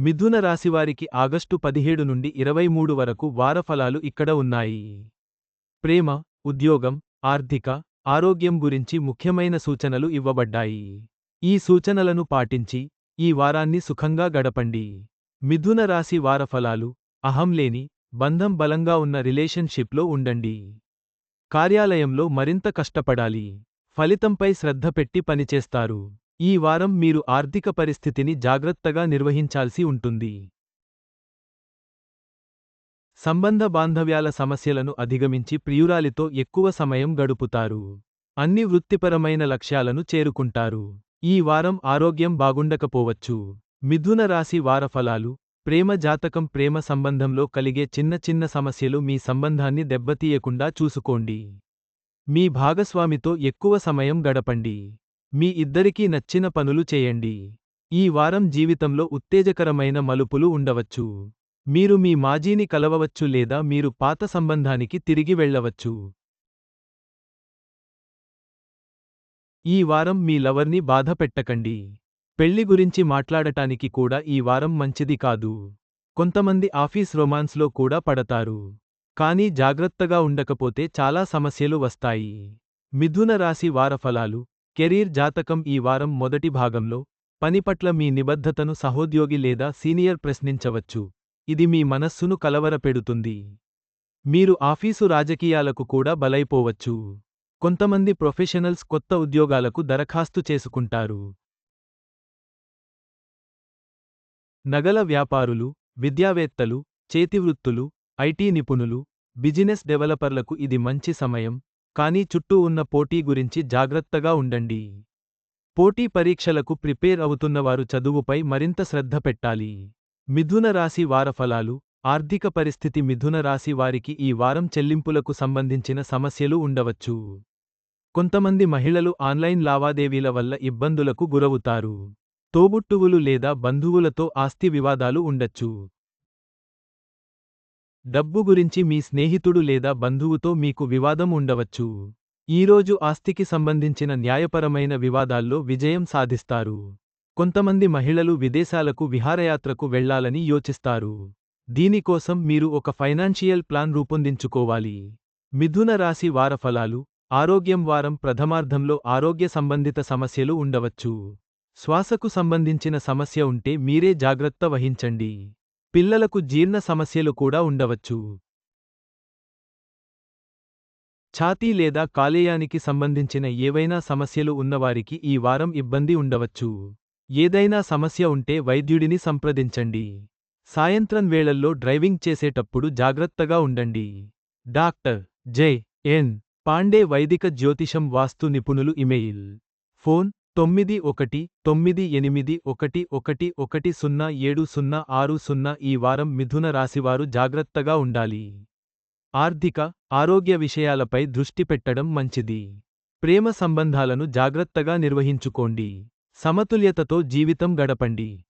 మిథున రాశివారికి ఆగస్టు పదిహేడు నుండి ఇరవై మూడు వరకు వారఫలాలు ఇక్కడ ఉన్నాయి. ప్రేమ ఉద్యోగం ఆర్థిక ఆరోగ్యం గురించి ముఖ్యమైన సూచనలు ఇవ్వబడ్డాయి. ఈ సూచనలను పాటించి ఈ వారాన్ని సుఖంగా గడపండి. మిథున రాశి వారఫలాలు అహం లేని బంధం బలంగా ఉన్న రిలేషన్షిప్లో ఉండండి. కార్యాలయంలో మరింత కష్టపడాలి. ఫలితంపై శ్రద్ధ పెట్టి పనిచేస్తారు. ఈ వారం మీరు ఆర్థిక పరిస్థితిని జాగ్రత్తగా నిర్వహించాల్సి ఉంటుంది. సంబంధ బాంధవ్యాల సమస్యలను అధిగమించి ప్రియురాలితో ఎక్కువ సమయం గడుపుతారు. అన్ని వృత్తిపరమైన లక్ష్యాలను చేరుకుంటారు. ఈ వారం ఆరోగ్యం బాగుండకపోవచ్చు. మిథున రాశి వారఫలాలు ప్రేమ జాతకం ప్రేమ సంబంధంలో కలిగే చిన్న చిన్న సమస్యలు మీ సంబంధాన్ని దెబ్బతీయకుండా చూసుకోండి. మీ భాగస్వామితో ఎక్కువ సమయం గడపండి. మీ ఇద్దరికీ నచ్చిన పనులు చేయండి. ఈ వారం జీవితంలో ఉత్తేజకరమైన మలుపులు ఉండవచ్చు. మీరు మీ మాజీని కలవవచ్చు లేదా మీరు పాత సంబంధానికి తిరిగి వెళ్ళవచ్చు. ఈ వారం మీ లవర్ని బాధ పెట్టకండి. పెళ్ళి గురించి మాట్లాడటానికి కూడా ఈ వారం మంచిది కాదు. కొంతమంది ఆఫీస్ రొమాన్స్లో కూడా పడతారు. కానీ జాగ్రత్తగా ఉండకపోతే చాలా సమస్యలు వస్తాయి. మిథున రాశి వారఫలాలు కెరీర్ జాతకం ఈ వారం మొదటి భాగంలో పనిపట్ల మీ నిబద్ధతను సహోద్యోగి లేదా సీనియర్ ప్రశ్నించవచ్చు. ఇది మీ మనస్సును కలవరపెడుతుంది మీరు ఆఫీసు రాజకీయాలకు కూడా బలైపోవచ్చు. కొంతమంది ప్రొఫెషనల్స్ కొత్త ఉద్యోగాలకు దరఖాస్తు చేసుకుంటారు. నగల వ్యాపారులు విద్యావేత్తలు చేతివృత్తులు ఐటీ నిపుణులు బిజినెస్ డెవలపర్లకు ఇది మంచి సమయం. కానీ చుట్టూ ఉన్న పోటీ గురించి జాగ్రత్తగా ఉండండి. పోటీ పరీక్షలకు ప్రిపేర్ అవుతున్నవారు చదువుపై మరింత శ్రద్ధ పెట్టాలి. మిథున రాశి వారఫలాలు ఆర్థిక పరిస్థితి మిథున రాశి వారికి ఈ వారం చెల్లింపులకు సంబంధించిన సమస్యలు ఉండవచ్చు. కొంతమంది మహిళలు ఆన్లైన్ లావాదేవీల వల్ల ఇబ్బందులకు గురవుతారు. తోబుట్టువులు లేదా బంధువులతో ఆస్తి వివాదాలు ఉండొచ్చు. డబ్బు గురించి మీ స్నేహితుడు లేదా బంధువుతో మీకు వివాదం ఉండవచ్చు. ఈరోజు ఆస్తికి సంబంధించిన న్యాయపరమైన వివాదాల్లో విజయం సాధిస్తారు. కొంతమంది మహిళలు విదేశాలకు విహారయాత్రకు వెళ్ళాలని యోచిస్తారు. దీనికోసం మీరు ఒక ఫైనాన్షియల్ ప్లాన్ రూపొందించుకోవాలి. మిథున రాశి వారఫలాలు ఆరోగ్యం వారం ప్రథమార్ధంలో ఆరోగ్య సంబంధిత సమస్యలు ఉండవచ్చు. శ్వాసకు సంబంధించిన సమస్య ఉంటే మీరే జాగ్రత్త వహించండి. పిల్లలకు జీర్ణ సమస్యలు కూడా ఉండవచ్చు. ఛాతీ లేదా కాలేయానికి సంబంధించిన ఏవైనా సమస్యలు ఉన్నవారికి ఈ వారం ఇబ్బంది ఉండవచ్చు. ఏదైనా సమస్య ఉంటే వైద్యుడిని సంప్రదించండి. సాయంత్రం వేళల్లో డ్రైవింగ్ చేసేటప్పుడు జాగ్రత్తగా ఉండండి. డాక్టర్ జే ఎన్ పాండే వైదిక జ్యోతిషం వాస్తు నిపుణులు ఇమెయిల్. ఫోన్ తొమ్మిది ఒకటి తొమ్మిది ఎనిమిది ఒకటి ఒకటి ఒకటి సున్నా ఏడు సున్నా ఆరు సున్నా ఈ వారం మిథున రాశివారు జాగ్రత్తగా ఉండాలి. ఆర్థిక ఆరోగ్య విషయాలపై దృష్టి పెట్టడం మంచిది. ప్రేమ సంబంధాలను జాగ్రత్తగా నిర్వహించుకోండి. సమతుల్యతతో జీవితం గడపండి.